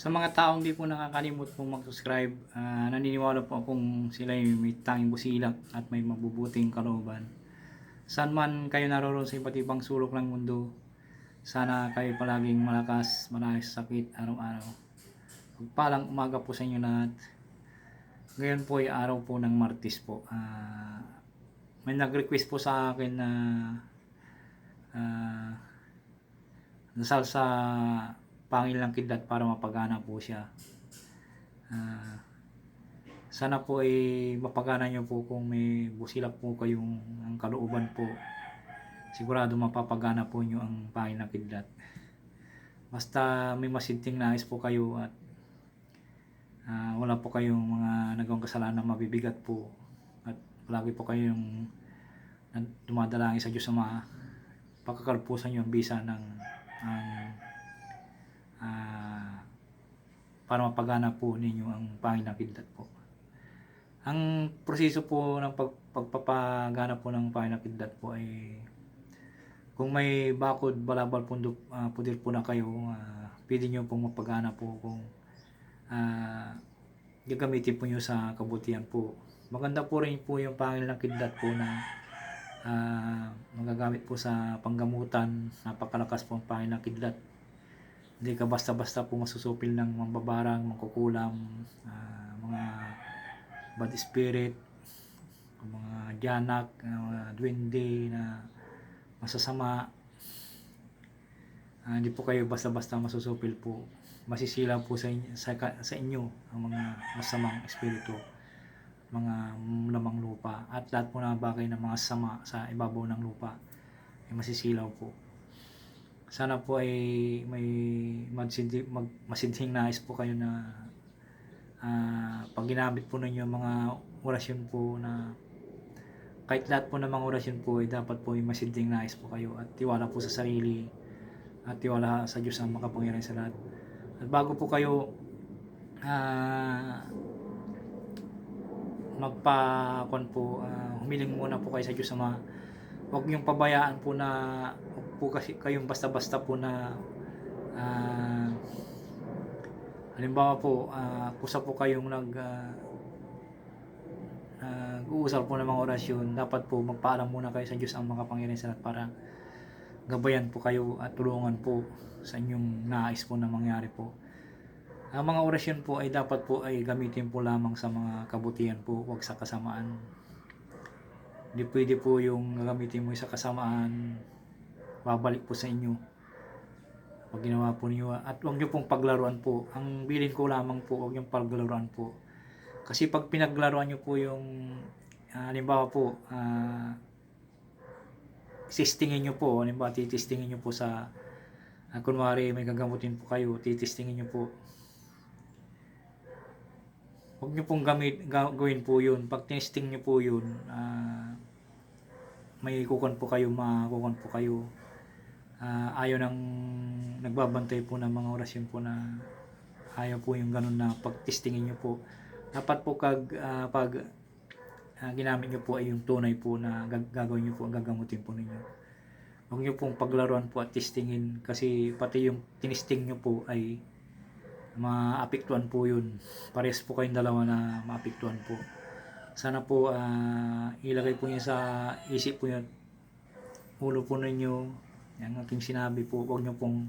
Sa mga taong di po nakakalimot pong mag-subscribe, ah, naniniwala po akong sila ay may tanging busilak at may mabubuting kalooban. Saan man kayo naroon sa iba't ibang sulok ng mundo, sana kayo palaging malakas, malayos sa sakit araw-araw. Pagpalang umaga po sa inyo lahat. Ngayon po ay araw po ng Martis po. Ah, may nag-request po sa akin na ah, nasal sa pangil ng kidlat para mapagana po siya. Ah, sana po ay mapagana niyo po kung may busilak po kayong ang kalooban po. Sigurado mapapagana po niyo ang pangil ng kidlat. Basta may masinting nais po kayo at ah, wala po kayong mga nagawang kasalanan na mabibigat po at palagi po kayong dumadalangin sa Diyos Ama pagkakalpusan niyo ang bisa ng ang ah, para mapagana po ninyo ang pangil ng kidlat po. Ang proseso po ng pag, pagpapagana po ng pangil ng kidlat po ay kung may bakod, balabal, pundo, ah, pudir po na kayo, ah, pwede nyo pong mapagana po kung ah, gagamitin po nyo sa kabutihan po. Maganda po rin po yung pangil ng kidlat po na ah, magagamit po sa panggamutan. Napakalakas po ang pangil ng kidlat. Hindi ka basta-basta po masusupil ng mambabarang, mangkukulam, ah, mga bad spirit, mga ah, mga duwende na masasama. Ah, hindi po kayo basta-basta masusupil po. Masisila po sa inyo, sa, sa inyo ang mga masamang espiritu, mga lamang lupa, at lahat po na bagay ng mga sama sa ibabaw ng lupa ay masisilaw po. Sana po ay may magsindi, mag, masidhing nais po kayo na ah, pag ginamit po ninyo mga orasyon po na kahit lahat po ng mga orasyon po ay dapat po ay masidhing nais po kayo at tiwala po sa sarili at tiwala sa Diyos ang makapangyarihan sa lahat. At bago po kayo ah magpa-kon po, ah, humiling muna po kayo sa Diyos Ama. Huwag niyong pabayaan po na po kasi kayong basta-basta po na ah, halimbawa po, ah, kusa po kayong nag ah, nag-uusap po ng mga orasyon, dapat po magpaalam muna kayo sa Diyos ang makapangyarihan sa lahat para gabayan po kayo at tulungan po sa inyong nais po na mangyari po. Ang mga orasyon po ay dapat po ay gamitin po lamang sa mga kabutihan po, huwag sa kasamaan. Hindi pwede po yung gagamitin mo sa kasamaan, babalik po sa inyo. Pag ginawa po niyo, at huwag niyo pong paglaruan po. Ang bilin ko lamang po, huwag niyo paglaruan po. Kasi pag pinaglaruan niyo po yung, ah, halimbawa po, ah, sistingin niyo po, halimbawa titistingin niyo po sa, ah, kunwari may gagamutin po kayo, titistingin niyo po, Huwag niyo pong gamit, ga- gawin po yun. Pag tinesting niyo po yun, ah, may kukuhan po kayo, makukuhan po kayo. Ah, ayaw ng nagbabantay po ng mga orasyon po na ayaw po yung ganun na pag-testingin niyo po. Dapat po kag, ah, pag ah, ginamit niyo po ay yung tunay po na gag- gagawin niyo po, gagamutin po ninyo. Huwag niyo pong paglaruan po at testingin kasi pati yung tinisting niyo po ay maapektuhan po yun. Parehas po kayong dalawa na maapektuhan po. Sana po ah, ilagay po niya sa isip po yun. Ulo po ninyo. Yung aking sinabi po, huwag niyo pong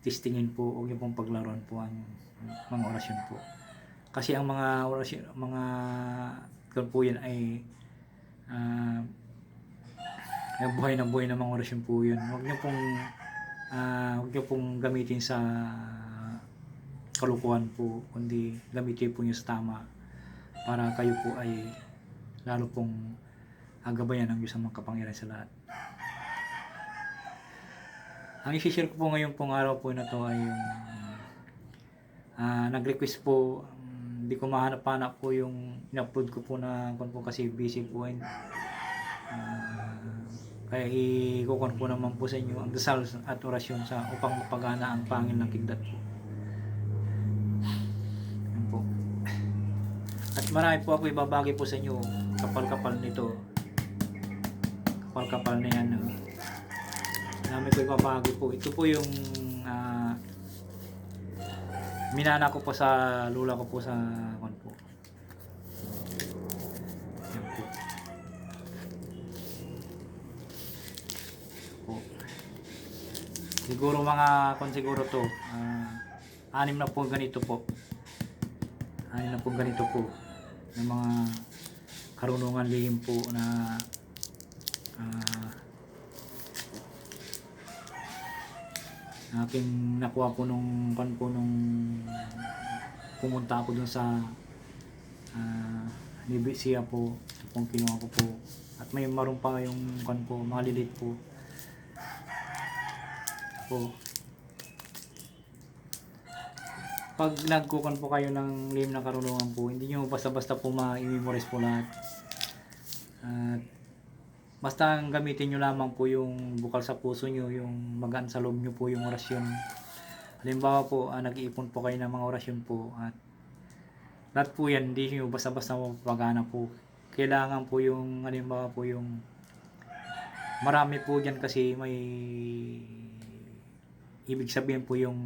testingin po, huwag niyo pong paglaruan po ang mga orasyon po. Kasi ang mga orasyon, mga kung po yan ay ah, ay buhay na buhay na mga orasyon po yun. Huwag niyo pong ah, huwag niyo pong gamitin sa kalukuhan po, kundi gamitin po niyo sa tama para kayo po ay lalo pong agabayan ng Diyos ang mga kapangyarihan sa lahat. Ang isi-share ko po ngayon pong araw po na to ay yung ah, nag-request po um, hindi ko mahanap-hanap po yung in-upload ko po na kung po kasi busy po and ah, kaya ikukon ko naman po sa inyo ang dasal at orasyon sa upang mapagana ang pangil ng kigdat po. Yan po. At marami po ako ibabagi po sa inyo kapal-kapal nito. Kapal-kapal na yan. ah. Marami ko ibabagi po. Ito po yung ah, minana ko po sa lula ko po sa kwan po. Yan po. po. Siguro mga kung siguro to, ah, anim na po ganito po. Anim na po ganito po ng mga karunungan lihim po na ah, aking nakuha po nung kan po nung pumunta ako dun sa uh, Libisia po ito pong kinuha ko po. At may marong pa yung kan po mga lilit po. Po pag nagkukan po kayo ng lihim na karunungan po hindi nyo basta-basta po ma-memorize po lahat. At Basta ang gamitin nyo lamang po yung bukal sa puso nyo, yung magaan sa loob nyo po yung orasyon. Halimbawa po, ah, nag-iipon po kayo ng mga orasyon po at lahat po yan, hindi nyo basta-basta mapapagana po. Kailangan po yung, halimbawa po yung marami po dyan kasi may ibig sabihin po yung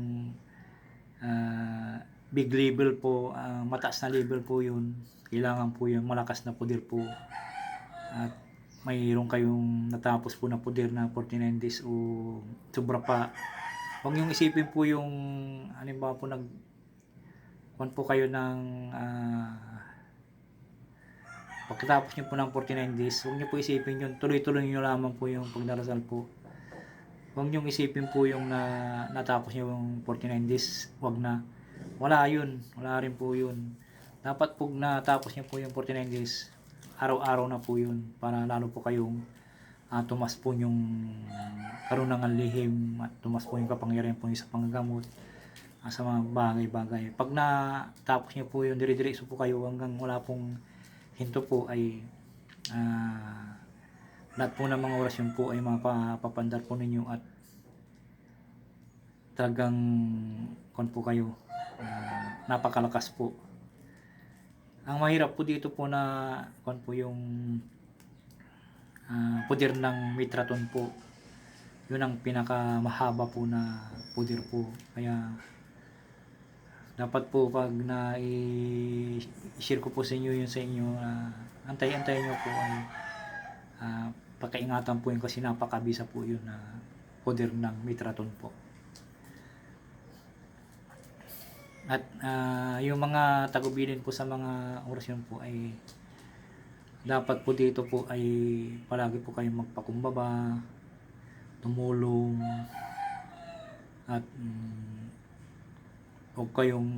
ah, big level po, ah, mataas na level po yun. Kailangan po yung malakas na poder po. At mayroon kayong natapos po na poder na 49 days o sobra pa. Huwag niyong isipin po yung halimbawa po nag kuwan po kayo ng ah, pagkatapos niyo po ng 49 days, huwag niyo po isipin yun. Tuloy-tuloy niyo lamang po yung pagdarasal po. Huwag niyong isipin po yung na, natapos niyo yung 49 days, huwag na. Wala yun. Wala rin po yun. Dapat pag natapos niyo po yung 49 days, araw-araw na po yun para lalo po kayong uh, tumas po yung karunangan lihim at tumas po yung kapangyarihan po yung sa panggagamot uh, sa mga bagay-bagay. Pag natapos niyo po yun, dire-diretso po kayo hanggang wala pong hinto po ay uh, lahat po ng mga orasyon po ay mapapandar po ninyo at talagang kon po kayo uh, napakalakas po ang mahirap po dito po na kon po yung uh, pudir ng mitraton po. Yun ang pinaka mahaba po na pudir po. Kaya dapat po pag na i-share ko po sa inyo yun sa inyo uh, antay-antay nyo po ay uh, pakaingatan po yun kasi napakabisa po yun na uh, pudir ng mitraton po. At uh, yung mga tagubilin po sa mga orasyon po ay dapat po dito po ay palagi po kayong magpakumbaba, tumulong, at um, huwag kayong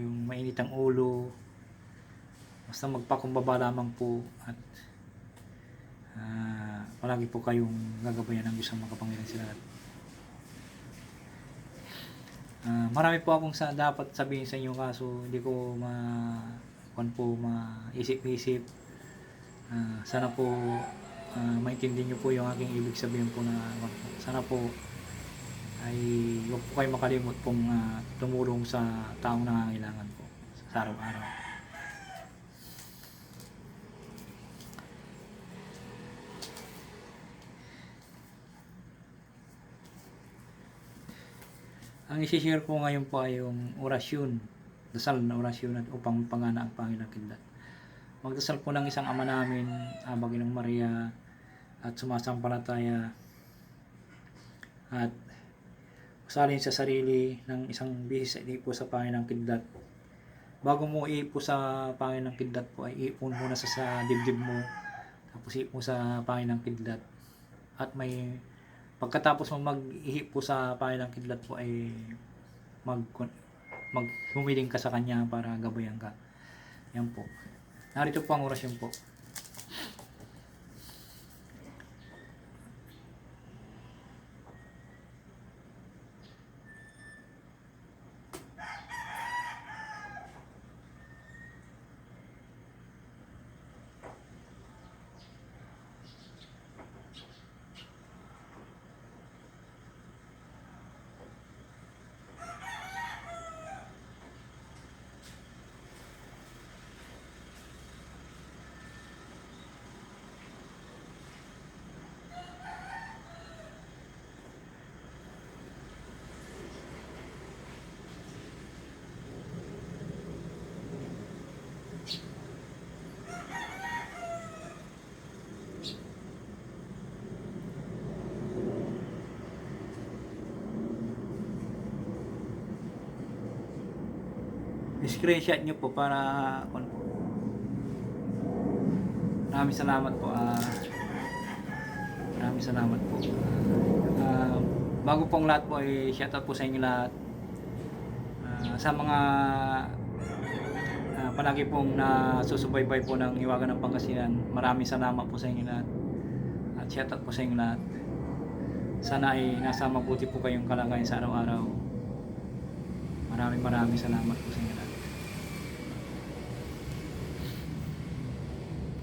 yung mainit ang ulo, basta magpakumbaba lamang po at uh, palagi po kayong gagabayan ng Diyos ang makapangyarihan sila. Uh, marami po akong sa dapat sabihin sa inyo kaso hindi ko ma kuan po maisip-isip. Uh, sana po uh, maintindihan niyo po yung aking ibig sabihin po na sana po ay huwag po kayo makalimot pong uh, tumulong sa taong nangangailangan po sa araw-araw. Ang isi-share ko ngayon po ay yung orasyon, dasal na orasyon at upang pangana ang Panginoon kidlat. Magdasal po ng isang ama namin, Abang ng Maria, at sumasampalataya at salin sa sarili ng isang bihis ay po sa Panginoon kidlat. Bago mo iipo sa Panginoon kidlat po ay iipon muna sa, sa dibdib mo tapos iipon sa Panginoon kidlat at may pagkatapos mo mag-ihi po sa pakilang kidlat po ay mag mag humiling ka sa kanya para gabayan ka. Yan po. Narito po ang orasyon po. Screenshot nyo po para kung po. Maraming salamat po. ah maraming salamat po. Ah, bago pong lahat po ay shoutout po sa inyo lahat. Ah, sa mga ah, palagi pong nasusubaybay po ng Iwagan ng Pangasinan. Maraming salamat po sa inyo lahat. At shoutout po sa inyo lahat. Sana ay nasa mabuti po kayong kalagayan sa araw-araw. Maraming maraming salamat po sa inyo.